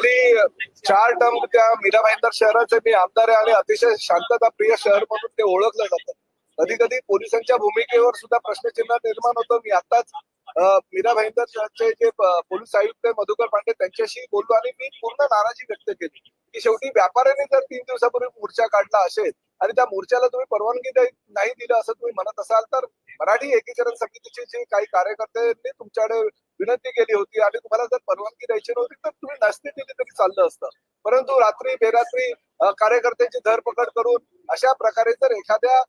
चार टर्म त्या मीरा भाईंदर शहराचे मी आमदार आहे आणि अतिशय शांतता प्रिय शहर म्हणून ते ओळखलं जातं. कधी कधी पोलिसांच्या भूमिकेवर सुद्धा प्रश्नचिन्ह निर्माण होतं. मी आताच मीरा भाईंदर शहरचे जे पोलीस आयुक्त मधुकर पांडे त्यांच्याशी बोललो आणि मी पूर्ण नाराजी व्यक्त केली की शेवटी व्यापाऱ्याने जर तीन दिवसापूर्वी मोर्चा काढला असेल आणि त्या मोर्चाला तुम्ही परवानगी नाही दिलं असं तुम्ही म्हणत असाल तर मराठी एकीकरण समितीचे जे काही कार्यकर्त्यांनी तुमच्याकडे विनंती केली होती आणि तुम्हाला जर परवानगी द्यायची नव्हती तर तुम्ही नसती दिली तरी चाललं असतं. परंतु रात्री बेरात्री कार्यकर्त्यांची धरपकड करून अशा प्रकारे जर एखाद्या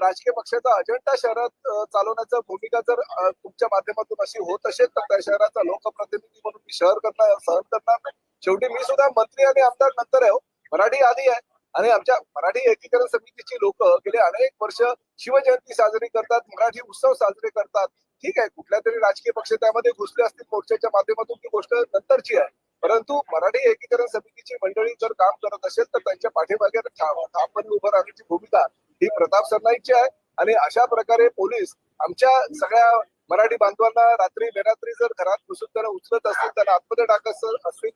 राजकीय पक्षाचा अजेंडा शहरात चालवण्याचा भूमिका जर तुमच्या माध्यमातून अशी होत असेल तर त्या शहराचा लोकप्रतिनिधी म्हणून मी शहर करणार सहन करणार नाही. शेवटी मी सुद्धा मंत्री आणि आमदार नंतर आहे हो. मराठी आधी आहे. आणि आमच्या मराठी एकीकरण समितीची लोक गेले अनेक वर्ष शिवजयंती साजरी करतात मराठी उत्सव साजरे करतात. ठीक आहे कुठल्या तरी राजकीय पक्ष त्यामध्ये घुसले असतील मोर्चाच्या माध्यमातून ती गोष्ट नंतरची आहे. परंतु मराठी एकीकरण समितीची मंडळी जर काम करत असेल तर त्यांच्या पाठीमागे ठामपणे उभं राहण्याची भूमिका ही प्रताप सरनाईकची आहे. आणि अशा प्रकारे पोलीस आमच्या सगळ्या मराठी बांधवांना रात्री बेरात्री जर घरात घुसून त्यांना उचलत असतील त्यांना आतमध्ये टाकत असतील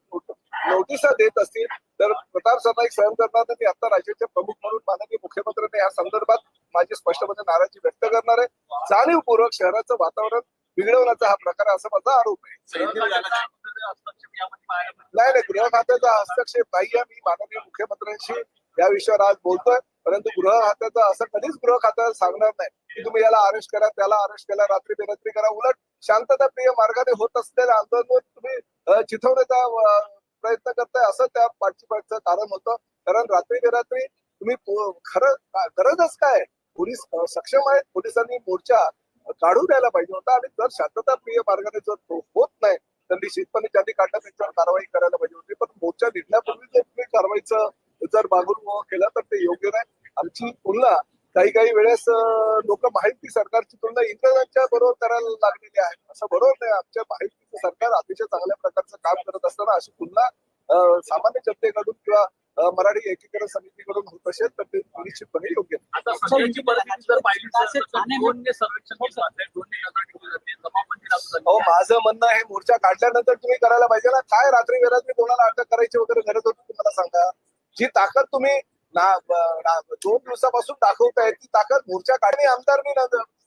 नोटिसा देत असतील तर प्रताप सरनाईक सहन करणार आता राज्याचे प्रमुख म्हणून माननीय मुख्यमंत्र्यांनी या संदर्भात माझी स्पष्टपणे नाराजी व्यक्त करणार आहे. जाणीवपूर्वक शहराचं वातावरण बिघडवण्याचा हा प्रकार असा माझा आरोप आहे. नाही नाही गृह खात्याचा हस्तक्षेप नाहीये मी माननीय मुख्यमंत्र्यांशी या विषयावर आज बोलतोय. परंतु गृह खात्याचा असं कधीच गृह खात्याला सांगणार नाही. की तुम्ही याला अरेस्ट करा त्याला अरेस्ट करा रात्री बेरात्री करा. उलट शांतता प्रिय मार्गाने होत असलेल्या आंदोलन तुम्ही चिथवण्याचा प्रयत्न करताय असं त्या पाठीमागचं कारण होतं. कारण रात्री बेरात्री तुम्ही खरं गरजच काय? पोलीस सक्षम आहेत पोलिसांनी मोर्चा काढून द्यायला पाहिजे होता. आणि जर शांतता प्रिय मार्गाने जर तो होत नाही तर निश्चितपणे त्यांनी काढला त्यांच्यावर कारवाई करायला पाहिजे होती. पण मोर्चा निघण्यापूर्वी जर तुम्ही कारवाईचं जर मागून केलं तर ते योग्य नाही. आमची तुलना काही काही वेळेस लोक माहिती सरकारची तुलना इंग्रजांच्या बरोबर करायला लागलेली आहे. असं बरोबर नाही. आमच्या माहितीचं सरकार अतिशय चांगल्या प्रकारचं काम करत असताना अशी तुलना सामान्य जनतेकडून किंवा मराठी एकीकरण समितीकडून होत असेल तर ते निश्चितपणे योग्य अहो माझं म्हणणं आहे मोर्चा काढल्यानंतर तुम्ही करायला पाहिजे ना. काय रात्री वेळात मी कोणाला अटक करायची वगैरे गरज होती तुम्हाला सांगा. जी ताकद तुम्ही दोन दिवसापासून दाखवताय ती ताकद मोर्चा काढणे आमदार मी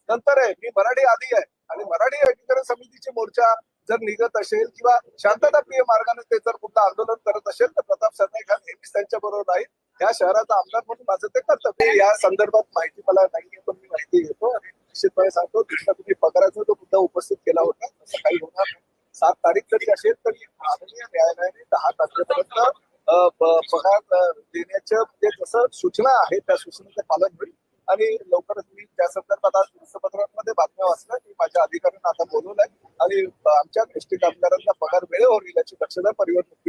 नंतर आहे. मी मराठी आधी आहे. आणि मराठी एकीकरण समितीची मोर्चा जर निघत असेल किंवा शांतताप्रिय मार्गाने ते जर कुठलं आंदोलन करत असेल तर प्रताप सरनाईक हा नेहमीच त्यांच्या बरोबर आहे. या शहराचा आमदार म्हणून माझं ते कर्तव्य या संदर्भात माहिती मला नाहीये पण मी माहिती घेतो आणि निश्चितपणे सांगतो दुसरा तुम्ही पगाराचा जो मुद्दा उपस्थित केला होता तसं काही होणार नाही. सात तारीख जरी असेल तरी माननीय न्यायालयाने दहा तारखेपर्यंत पगार देण्याच्या म्हणजे जसं सूचना आहे त्या सूचनेचं पालन होईल. आणि लवकरच मी त्या संदर्भात आज वृत्तपत्रांमध्ये बातम्या वाचल्या की माझ्या अधिकाऱ्यांना आता बोलवलंय. आणि आमच्या एसटी कामगारांना पगार वेळेवर येईल याची दक्षता परिवर्तन